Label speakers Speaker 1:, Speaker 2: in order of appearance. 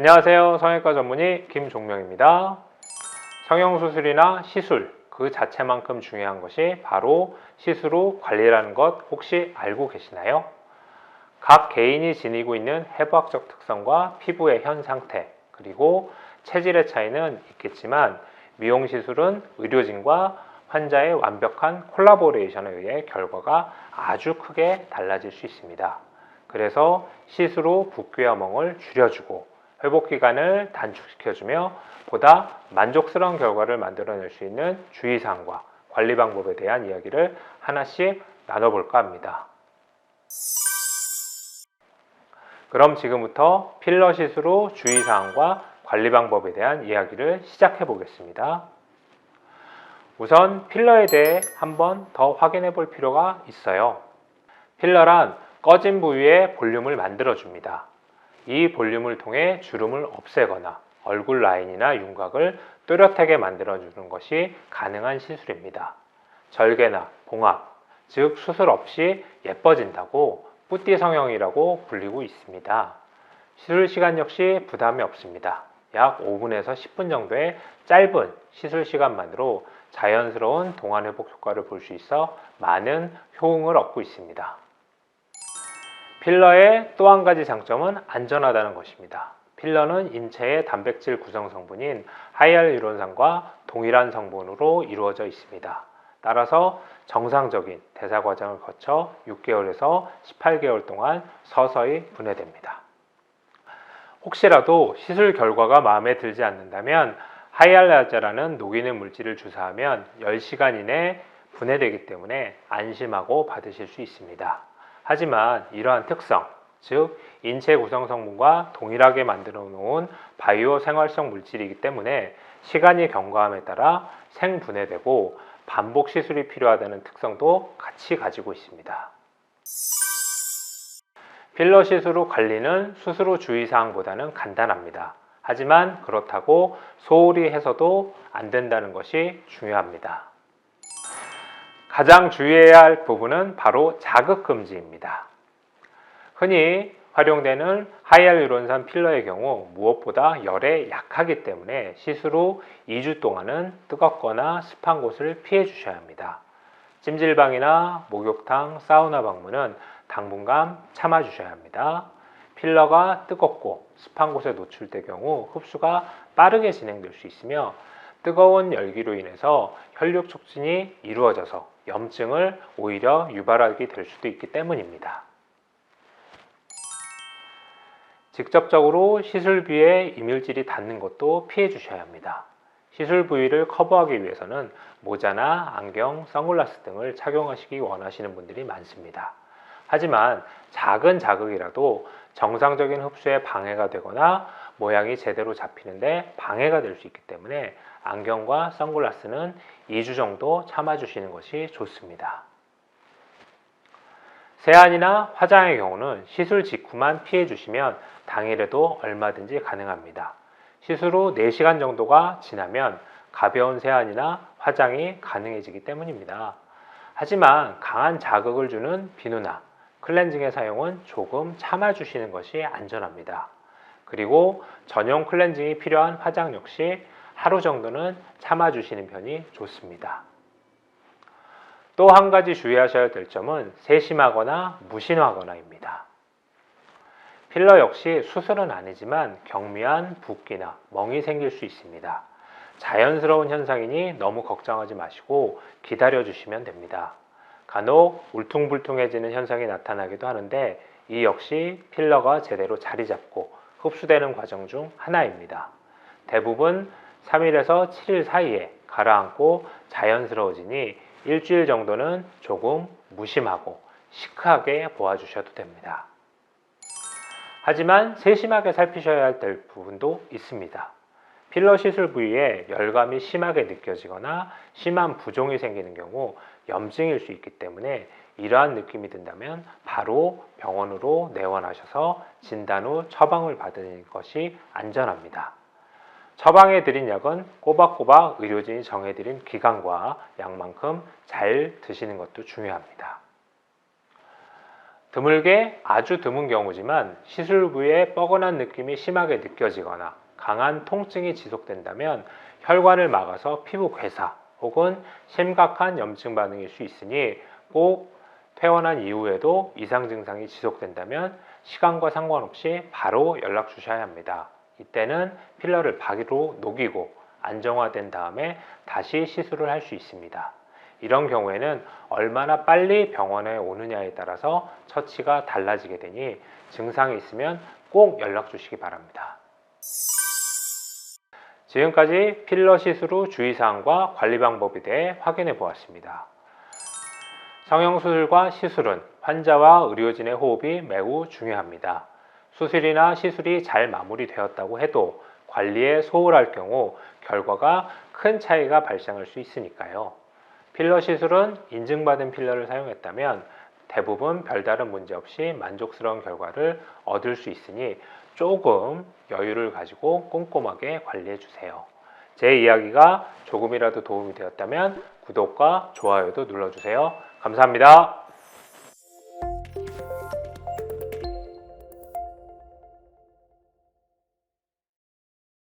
Speaker 1: 안녕하세요. 성형외과 전문의 김종명입니다. 성형수술이나 시술 그 자체만큼 중요한 것이 바로 시술 후 관리라는 것 혹시 알고 계시나요? 각 개인이 지니고 있는 해부학적 특성과 피부의 현 상태 그리고 체질의 차이는 있겠지만 미용 시술은 의료진과 환자의 완벽한 콜라보레이션에 의해 결과가 아주 크게 달라질 수 있습니다. 그래서 시술 후 붓기와 멍을 줄여주고 회복 기간을 단축시켜주며 보다 만족스러운 결과를 만들어낼 수 있는 주의사항과 관리 방법에 대한 이야기를 하나씩 나눠볼까 합니다. 그럼 지금부터 필러 시술 후 주의사항과 관리 방법에 대한 이야기를 시작해 보겠습니다. 우선 필러에 대해 한번 더 확인해 볼 필요가 있어요. 필러란 꺼진 부위에 볼륨을 만들어 줍니다. 이 볼륨을 통해 주름을 없애거나 얼굴 라인이나 윤곽을 또렷하게 만들어 주는 것이 가능한 시술입니다. 절개나 봉합, 즉 수술 없이 예뻐진다고 뿌띠 성형이라고 불리고 있습니다. 시술 시간 역시 부담이 없습니다. 약 5분에서 10분 정도의 짧은 시술 시간만으로 자연스러운 동안 회복 효과를 볼 수 있어 많은 효응을 얻고 있습니다. 필러의 또 한 가지 장점은 안전하다는 것입니다. 필러는 인체의 단백질 구성 성분인 하이알루론산과 동일한 성분으로 이루어져 있습니다. 따라서 정상적인 대사 과정을 거쳐 6개월에서 18개월 동안 서서히 분해됩니다. 혹시라도 시술 결과가 마음에 들지 않는다면 하이알라제라는 녹이는 물질을 주사하면 10시간 이내 분해되기 때문에 안심하고 받으실 수 있습니다. 하지만 이러한 특성, 즉 인체 구성 성분과 동일하게 만들어 놓은 바이오 생활성 물질이기 때문에 시간이 경과함에 따라 생분해되고 반복 시술이 필요하다는 특성도 같이 가지고 있습니다. 필러 시술 후 관리는 수술 후 주의사항보다는 간단합니다. 하지만 그렇다고 소홀히 해서도 안 된다는 것이 중요합니다. 가장 주의해야 할 부분은 바로 자극 금지입니다. 흔히 활용되는 하이알루론산 필러의 경우 무엇보다 열에 약하기 때문에 시술 후 2주 동안은 뜨겁거나 습한 곳을 피해 주셔야 합니다. 찜질방이나 목욕탕, 사우나 방문은 당분간 참아 주셔야 합니다. 필러가 뜨겁고 습한 곳에 노출될 경우 흡수가 빠르게 진행될 수 있으며 뜨거운 열기로 인해서 혈육 촉진이 이루어져서 염증을 오히려 유발하게 될 수도 있기 때문입니다. 직접적으로 시술 부위에 이물질이 닿는 것도 피해 주셔야 합니다. 시술 부위를 커버하기 위해서는 모자나 안경, 선글라스 등을 착용하시기 원하시는 분들이 많습니다. 하지만 작은 자극이라도 정상적인 흡수에 방해가 되거나 모양이 제대로 잡히는데 방해가 될 수 있기 때문에 안경과 선글라스는 2주 정도 참아주시는 것이 좋습니다. 세안이나 화장의 경우는 시술 직후만 피해 주시면 당일에도 얼마든지 가능합니다. 시술 후 4시간 정도가 지나면 가벼운 세안이나 화장이 가능해지기 때문입니다. 하지만 강한 자극을 주는 비누나 클렌징의 사용은 조금 참아주시는 것이 안전합니다. 그리고 전용 클렌징이 필요한 화장 역시 하루 정도는 참아주시는 편이 좋습니다. 또 한 가지 주의하셔야 될 점은 세심하거나 무심하거나입니다. 필러 역시 수술은 아니지만 경미한 붓기나 멍이 생길 수 있습니다. 자연스러운 현상이니 너무 걱정하지 마시고 기다려 주시면 됩니다. 간혹 울퉁불퉁해지는 현상이 나타나기도 하는데 이 역시 필러가 제대로 자리 잡고 흡수되는 과정 중 하나입니다. 대부분 3일에서 7일 사이에 가라앉고 자연스러워지니 일주일 정도는 조금 무심하고 시크하게 보아주셔도 됩니다. 하지만 세심하게 살피셔야 할 부분도 있습니다. 필러 시술 부위에 열감이 심하게 느껴지거나 심한 부종이 생기는 경우 염증일 수 있기 때문에 이러한 느낌이 든다면 바로 병원으로 내원하셔서 진단 후 처방을 받으는 것이 안전합니다. 처방해 드린 약은 꼬박꼬박 의료진이 정해 드린 기간과 약만큼 잘 드시는 것도 중요합니다. 드물게 아주 드문 경우지만 시술 부위에 뻐근한 느낌이 심하게 느껴지거나 강한 통증이 지속된다면 혈관을 막아서 피부 괴사 혹은 심각한 염증 반응일 수 있으니 꼭 퇴원한 이후에도 이상 증상이 지속된다면 시간과 상관없이 바로 연락 주셔야 합니다. 이때는 필러를 바로 녹이고 안정화된 다음에 다시 시술을 할 수 있습니다. 이런 경우에는 얼마나 빨리 병원에 오느냐에 따라서 처치가 달라지게 되니 증상이 있으면 꼭 연락 주시기 바랍니다. 지금까지 필러 시술 후 주의사항과 관리 방법에 대해 확인해 보았습니다. 성형수술과 시술은 환자와 의료진의 호흡이 매우 중요합니다. 수술이나 시술이 잘 마무리되었다고 해도 관리에 소홀할 경우 결과가 큰 차이가 발생할 수 있으니까요. 필러 시술은 인증받은 필러를 사용했다면 대부분 별다른 문제 없이 만족스러운 결과를 얻을 수 있으니 조금 여유를 가지고 꼼꼼하게 관리해 주세요. 제 이야기가 조금이라도 도움이 되었다면 구독과 좋아요도 눌러주세요. 감사합니다.